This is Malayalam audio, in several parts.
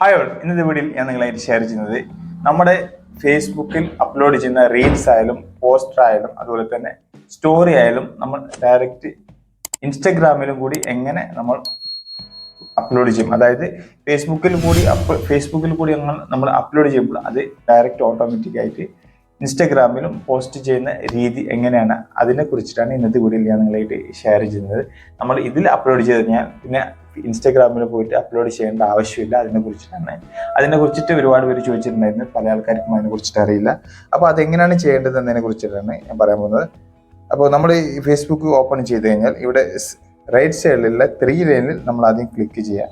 ഹായ് ഓൾ ഇന്നത്തെ വീഡിയോയിൽ ഞാൻ നിങ്ങളായിട്ട് ഷെയർ ചെയ്യുന്നത് നമ്മുടെ ഫേസ്ബുക്കിൽ അപ്ലോഡ് ചെയ്യുന്ന റീൽസ് ആയാലും പോസ്റ്റർ ആയാലും അതുപോലെ തന്നെ സ്റ്റോറി ആയാലും നമ്മൾ ഡയറക്റ്റ് ഇൻസ്റ്റഗ്രാമിലും കൂടി എങ്ങനെ നമ്മൾ അപ്ലോഡ് ചെയ്യും. അതായത് ഫേസ്ബുക്കിൽ കൂടി ഫേസ്ബുക്കിൽ കൂടി നമ്മൾ നമ്മൾ അപ്ലോഡ് ചെയ്യുമ്പോൾ അത് ഡയറക്റ്റ് ഓട്ടോമാറ്റിക് ആയിട്ട് ഇൻസ്റ്റഗ്രാമിലും പോസ്റ്റ് ചെയ്യുന്ന രീതി എങ്ങനെയാണ്? അതിനെ കുറിച്ചിട്ടാണ് ഇന്നത്തെ വീഡിയോയിൽ ഞാൻ നിങ്ങളായിട്ട് ഷെയർ ചെയ്യുന്നത്. നമ്മൾ ഇതിൽ അപ്ലോഡ് ചെയ്ത് കഴിഞ്ഞാൽ പിന്നെ ഇൻസ്റ്റഗ്രാമിൽ പോയിട്ട് അപ്ലോഡ് ചെയ്യേണ്ട ആവശ്യമില്ല അതിനെ കുറിച്ചിട്ടാണ്. അതിനെ കുറിച്ചിട്ട് ഒരുപാട് പേര് ചോദിച്ചിട്ടുണ്ടായിരുന്നു. പല ആൾക്കാർക്കും അതിനെ കുറിച്ചിട്ട് അറിയില്ല. അപ്പോൾ അതെങ്ങനെയാണ് ചെയ്യേണ്ടത് എന്നതിനെ കുറിച്ചിട്ടാണ് ഞാൻ പറയാൻ പോകുന്നത്. അപ്പോൾ നമ്മൾ ഈ ഫേസ്ബുക്ക് ഓപ്പൺ ചെയ്ത് കഴിഞ്ഞാൽ ഇവിടെ റൈറ്റ് സൈഡിലുള്ള ത്രീ ലൈനിൽ നമ്മൾ ആദ്യം ക്ലിക്ക് ചെയ്യാം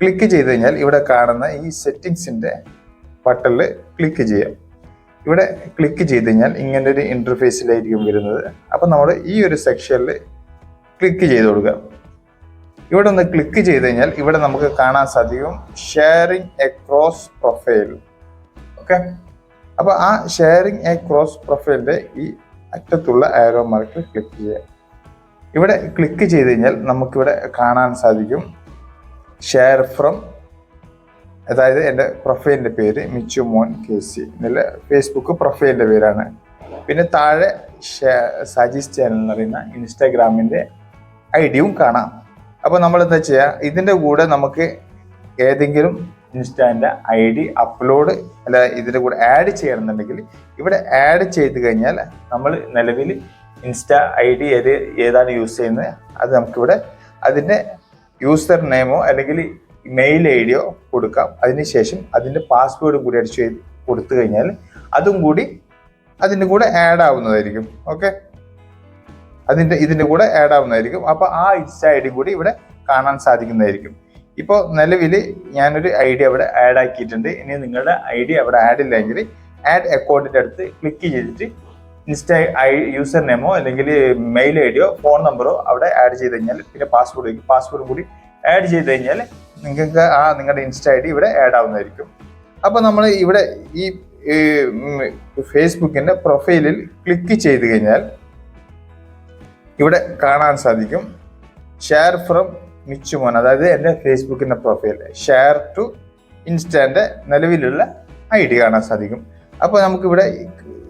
ക്ലിക്ക് ചെയ്ത് കഴിഞ്ഞാൽ ഇവിടെ കാണുന്ന ഈ സെറ്റിങ്സിന്റെ ബട്ടണിൽ ക്ലിക്ക് ചെയ്യാം ഇവിടെ ക്ലിക്ക് ചെയ്ത് കഴിഞ്ഞാൽ ഇങ്ങനെ ഒരു ഇന്റർഫേസിലായിരിക്കും വരുന്നത്. അപ്പോൾ നമ്മൾ ഈ ഒരു സെക്ഷനിൽ ക്ലിക്ക് ചെയ്ത് കൊടുക്കുക. ഇവിടെ ഒന്ന് ക്ലിക്ക് ചെയ്ത് കഴിഞ്ഞാൽ ഇവിടെ നമുക്ക് കാണാൻ സാധിക്കും ഷെയറിങ് ക്രോസ് പ്രൊഫൈൽ ഓക്കെ അപ്പോൾ ആ ഷെയറിങ് ക്രോസ് പ്രൊഫൈലിന്റെ ഈ അറ്റത്തുള്ള ആരോ മാർക്കിൽ ക്ലിക്ക് ചെയ്യാം ഇവിടെ ക്ലിക്ക് ചെയ്ത് കഴിഞ്ഞാൽ നമുക്കിവിടെ കാണാൻ സാധിക്കും ഷെയർ ഫ്രം അതായത് എന്റെ പ്രൊഫൈലിന്റെ പേര് മിച്ചു മോൻ കെ സി. എന്നുള്ള ഫേസ്ബുക്ക് പ്രൊഫൈലിന്റെ പേരാണ്. പിന്നെ താഴെ സജീസ് ചാനൽ എന്ന് പറയുന്ന ഇൻസ്റ്റാഗ്രാമിന്റെ ഐ ഡിയും കാണാം. അപ്പോൾ നമ്മൾ എന്താ ചെയ്യുക ഇതിന്റെ കൂടെ നമുക്ക് ഏതെങ്കിലും ഇൻസ്റ്റാന്റെ ഐ ഡി അപ്ലോഡ് അല്ല ഇതിന്റെ കൂടെ ആഡ് ചെയ്യണമെന്നുണ്ടെങ്കിൽ ഇവിടെ ആഡ് ചെയ്ത് കഴിഞ്ഞാൽ നമ്മൾ നിലവിൽ ഇൻസ്റ്റാ ഐ ഡി ഏത് ഏതാണ് യൂസ് ചെയ്യുന്നത് അത് നമുക്കിവിടെ അതിന്റെ യൂസർ നെയിമോ അല്ലെങ്കിൽ മെയിൽ ഐ ഡിയോ കൊടുക്കാം അതിനുശേഷം അതിന്റെ പാസ്വേഡും കൂടി അടിച്ച് കൊടുത്തു കഴിഞ്ഞാൽ അതും കൂടി അതിന്റെ കൂടെ ആഡ് ആവുന്നതായിരിക്കും. ഓക്കെ? അതിന്റെ ഇതിന്റെ കൂടെ ആഡ് ആവുന്നതായിരിക്കും. അപ്പോൾ ആ ഇൻസ്റ്റ ഐ ഡി കൂടി ഇവിടെ കാണാൻ സാധിക്കുന്നതായിരിക്കും. ഇപ്പോൾ നിലവിൽ ഞാനൊരു ഐ ഡി അവിടെ ആഡ് ആക്കിയിട്ടുണ്ട്. ഇനി നിങ്ങളുടെ ഐ ഡി അവിടെ ആഡ് ഇല്ലെങ്കിൽ ആഡ് അക്കൗണ്ടിന്റെ അടുത്ത് ക്ലിക്ക് ചെയ്തിട്ട് ഇൻസ്റ്റ ഐ യൂസർ നെയിമോ അല്ലെങ്കിൽ മെയിൽ ഐ ഡിയോ ഫോൺ നമ്പറോ അവിടെ ആഡ് ചെയ്ത് കഴിഞ്ഞാൽ പിന്നെ പാസ്വേഡ് പാസ്വേഡും കൂടി ആഡ് ചെയ്ത് കഴിഞ്ഞാൽ നിങ്ങൾക്ക് ആ നിങ്ങളുടെ ഇൻസ്റ്റ ഐ ഡി ഇവിടെ ആഡ് ആവുന്നതായിരിക്കും. അപ്പോൾ നമ്മൾ ഇവിടെ ഈ ഫേസ്ബുക്കിന്റെ പ്രൊഫൈലിൽ ക്ലിക്ക് ചെയ്ത് കഴിഞ്ഞാൽ ഇവിടെ കാണാൻ സാധിക്കും. ഷെയർ ഫ്രം മിച്ചുമോൻ അതായത് എന്റെ ഫേസ്ബുക്കിന്റെ പ്രൊഫൈൽ ഷെയർ ടു ഇൻസ്റ്റാന്റെ നിലവിലുള്ള ഐ ഡി കാണാൻ സാധിക്കും. അപ്പോൾ നമുക്കിവിടെ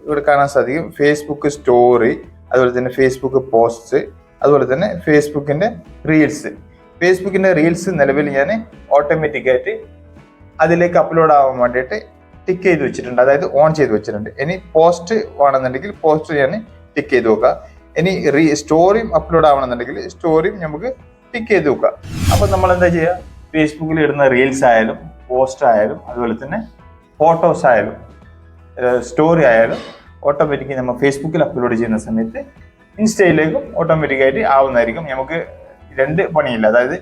ഇവിടെ കാണാൻ സാധിക്കും ഫേസ്ബുക്ക് സ്റ്റോറി അതുപോലെ തന്നെ ഫേസ്ബുക്ക് പോസ്റ്റ് അതുപോലെ തന്നെ ഫേസ്ബുക്കിന്റെ റീൽസ് ഫേസ്ബുക്കിന്റെ റീൽസ് നിലവിൽ ഞാൻ ഓട്ടോമാറ്റിക്കായിട്ട് അതിലേക്ക് അപ്ലോഡ് ആവാൻ വേണ്ടിയിട്ട് ടിക്ക് ചെയ്ത് വെച്ചിട്ടുണ്ട്. അതായത് ഓൺ ചെയ്ത് വെച്ചിട്ടുണ്ട്. ഇനി പോസ്റ്റ് വേണമെന്നുണ്ടെങ്കിൽ പോസ്റ്റ് ഞാൻ ടിക്ക് ചെയ്ത് നോക്കുക ഇനി റീ സ്റ്റോറിയും അപ്ലോഡ് ആവണമെന്നുണ്ടെങ്കിൽ സ്റ്റോറിയും നമുക്ക് ടിക്ക് ചെയ്ത് വെക്കാം അപ്പോൾ നമ്മൾ എന്താ ചെയ്യുക ഫേസ്ബുക്കിൽ ഇടുന്ന റീൽസ് ആയാലും പോസ്റ്റ് ആയാലും അതുപോലെ തന്നെ ഫോട്ടോസ് ആയാലും സ്റ്റോറി ആയാലും ഓട്ടോമാറ്റിക്കലി നമ്മൾ ഫേസ്ബുക്കിൽ അപ്ലോഡ് ചെയ്യുന്ന സമയത്ത് ഇൻസ്റ്റയിലേക്കും ഓട്ടോമാറ്റിക്കായിട്ട് ആവുന്നതായിരിക്കും. നമുക്ക് രണ്ട് പണിയില്ല. അതായത്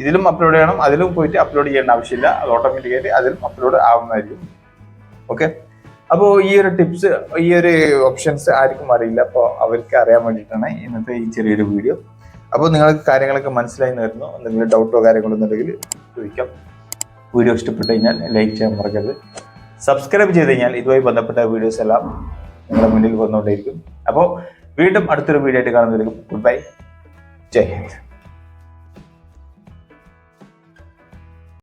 ഇതിലും അപ്ലോഡ് ചെയ്യണം അതിലും പോയിട്ട് അപ്ലോഡ് ചെയ്യേണ്ട ആവശ്യമില്ല. അത് ഓട്ടോമാറ്റിക്കായിട്ട് അതിലും അപ്ലോഡ് ആവുന്നതായിരിക്കും. ഓക്കെ അപ്പോൾ ഈ ഒരു ടിപ്സ് ഈ ഒരു ഓപ്ഷൻസ് ആർക്കും അറിയില്ല. അപ്പോൾ അവർക്ക് അറിയാൻ വേണ്ടിയിട്ടാണ് ഇന്നത്തെ ഈ ചെറിയൊരു വീഡിയോ അപ്പോൾ നിങ്ങൾക്ക് കാര്യങ്ങളൊക്കെ മനസ്സിലായി വരുന്നു എന്തെങ്കിലും ഡൗട്ടോ കാര്യങ്ങളോ ഉണ്ടെങ്കിൽ ചോദിക്കാം. വീഡിയോ ഇഷ്ടപ്പെട്ടു കഴിഞ്ഞാൽ ലൈക്ക് ചെയ്യാൻ മറക്കരുത്. സബ്സ്ക്രൈബ് ചെയ്ത് കഴിഞ്ഞാൽ ഇതുമായി ബന്ധപ്പെട്ട വീഡിയോസ് എല്ലാം നിങ്ങളുടെ മുന്നിൽ വന്നുകൊണ്ടേയിരിക്കും. അപ്പോൾ വീണ്ടും അടുത്തൊരു വീഡിയോ ആയിട്ട് കാണുന്നതായിരിക്കും ഗുഡ് ബൈ ജയ് ഹിന്ദ്.